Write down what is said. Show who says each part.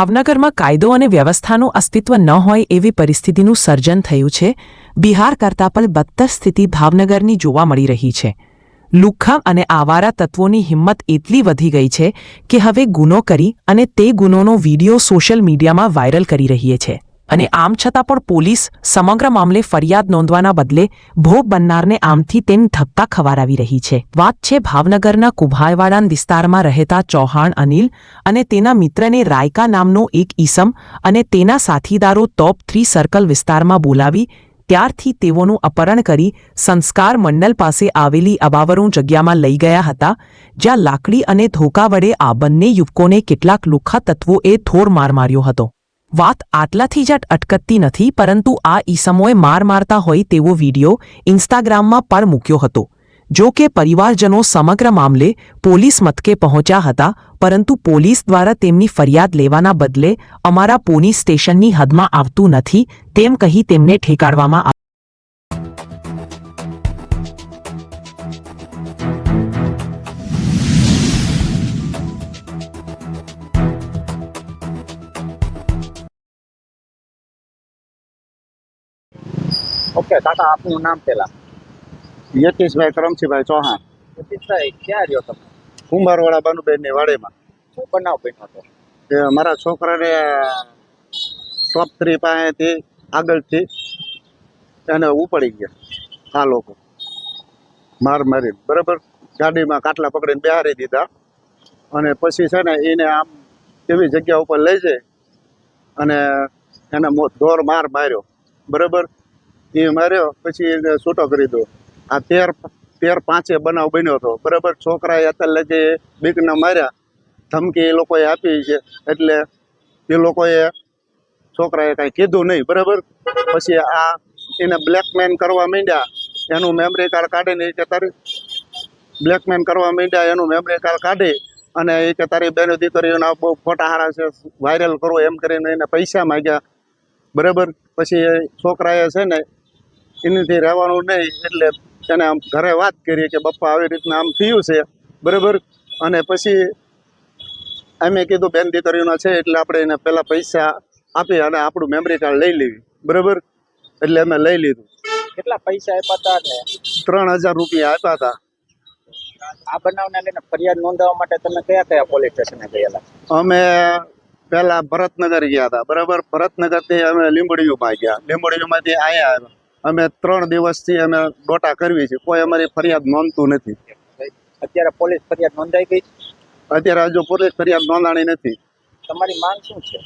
Speaker 1: ભાવનગરમાં કાયદો અને વ્યવસ્થાનું અસ્તિત્વ ન હોય એવી પરિસ્થિતિનું સર્જન થયું છે, બિહાર કરતાં પણ બદતર સ્થિતિ ભાવનગરની જોવા મળી રહી છે. લુખ્ખમ અને આવારા તત્વોની હિંમત એટલી વધી ગઈ છે કે હવે ગુનો કરી અને તે ગુનોનો વીડિયો સોશિયલ મીડિયામાં વાયરલ કરી રહી છે. અને આમ છતાં પણ પોલીસ સમગ્ર મામલે ફરિયાદ નોંધવાના બદલે ભોગ બનનારને આમથી તેમ ધક્કા ખવારાવી રહી છે. વાત છે ભાવનગરના કુભાયવાડાન વિસ્તારમાં રહેતા ચૌહાણ અનિલ અને તેના મિત્રને રાયકા નામનો એક ઈસમ અને તેના સાથીદારો ટોપ થ્રી સર્કલ વિસ્તારમાં બોલાવી ત્યારથી તેઓનું અપહરણ કરી સંસ્કાર મંડલ પાસે આવેલી અબાવરું જગ્યામાં લઈ ગયા હતા, જ્યાં લાકડી અને ધોકા વડે આ બંને યુવકોને કેટલાક લુખા તત્વોએ થોર માર માર્યો હતો. વાત આટલાથી જ અટકતી નથી, પરંતુ આ ઈસમોએ માર મારતા હોય તેવો વીડિયો ઇન્સ્ટાગ્રામમાં પર મૂક્યો હતો. જો કે પરિવારજનો સમગ્ર મામલે પોલીસ મથકે પહોંચ્યા હતા, પરંતુ પોલીસ દ્વારા તેમની ફરિયાદ લેવાના બદલે અમારા પોલીસ સ્ટેશનની હદમાં આવતું નથી તેમ કહી તેમને ઠેકાડવામાં
Speaker 2: ઓકે કાકા આપનું નામ પહેલા.
Speaker 3: યતીશભાઈ કરમસીભાઈ ચૌહાણ.
Speaker 2: જતીશભાઈ ક્યાં રહ્યો તમે?
Speaker 3: કુંભારવાળા બાનુબેનની વાડીમાં.
Speaker 2: શું બનાવ બન્યો હતો?
Speaker 3: તે મારા છોકરાને ટોપ થ્રી પાસેથી આગળથી એને ઉપડી ગયા આ લોકો. માર મારી બરાબર? ગાડીમાં કાટલા પકડીને બેહારી દીધા. અને પછી છે ને એને આમ એવી જગ્યા ઉપર લઈ જાય અને એને ધોર માર માર્યો. બરાબર? એ માર્યો, પછી એને છૂટો કરી દો. આ તેર તેર પાંચે બનાવ બન્યો હતો. બરાબર છોકરાએ અત્યારે જે બીકને માર્યા, ધમકી એ લોકોએ આપી છે. એટલે એ લોકોએ છોકરાએ કાંઈ કીધું નહીં, બરાબર? પછી આ એને બ્લેકમેન કરવા માંડ્યા. એનું મેમરી કાર્ડ કાઢીને કે તારી બ્લેકમેન કરવા માંડ્યા, એનું મેમરી કાર્ડ કાઢી અને એ કે તારી બેનો દીકરીઓના બહુ ફોટા હારા છે વાયરલ કરો એમ કરીને એને પૈસા માંગ્યા. બરાબર? પછી છોકરાએ છે ને એનાથી રહેવાનું નહીં એટલે એને આમ ઘરે વાત કરીએ કે પપ્પા આવી રીતના આમ થયું છે બરાબર? અને પછી અમે કીધું બેન દીકરીઓના છે એટલે આપણે એને પહેલાં પૈસા આપી અને આપણું મેમરી કાર્ડ લઈ લેવી. બરાબર? એટલે અમે લઈ લીધું.
Speaker 2: કેટલા પૈસા આપ્યા હતા ને
Speaker 3: ત્રણ હજાર રૂપિયા આપ્યા હતા.
Speaker 2: આ બનાવને લઈને ફરિયાદ નોંધાવવા માટે તમે કયા કયા પોલીસ સ્ટેશને ગયેલા?
Speaker 3: અમે પહેલા ભરતનગર ગયા હતા બરાબર? ભરતનગરથી અમે લીંબડીયુમાં ગયા. લીંબડીયુમાંથી અહીંયા આવ્યા. અમે ત્રણ દિવસથી અમે ડોટા કરવી છે. કોઈ અમારી ફરિયાદ નોંધતું નથી.
Speaker 2: અત્યારે પોલીસ ફરિયાદ નોંધાઈ ગઈ?
Speaker 3: અત્યારે હજુ પોલીસ ફરિયાદ નોંધાણી નથી.
Speaker 2: તમારી માંગ શું છે?